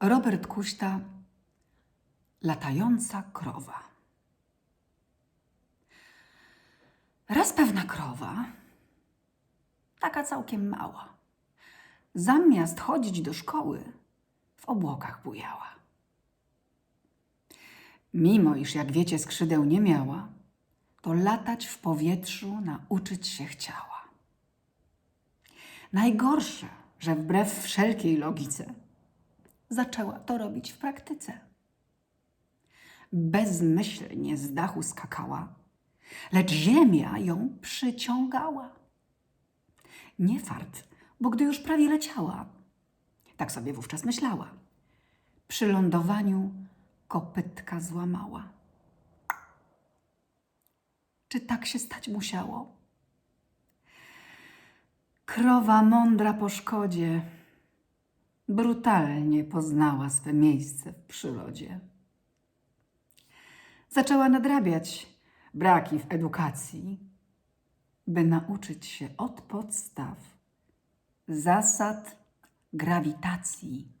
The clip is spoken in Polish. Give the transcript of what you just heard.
Robert Kuśta Latająca krowa. Raz pewna krowa, taka całkiem mała, zamiast chodzić do szkoły, w obłokach bujała. Mimo iż, jak wiecie, skrzydeł nie miała, to latać w powietrzu nauczyć się chciała. Najgorsze, że wbrew wszelkiej logice zaczęła to robić w praktyce. Bezmyślnie z dachu skakała, lecz ziemia ją przyciągała. Nie fart, bo gdy już prawie leciała, tak sobie wówczas myślała, przy lądowaniu kopytka złamała. Czy tak się stać musiało? Krowa mądra po szkodzie brutalnie poznała swe miejsce w przyrodzie. Zaczęła nadrabiać braki w edukacji, by nauczyć się od podstaw zasad grawitacji.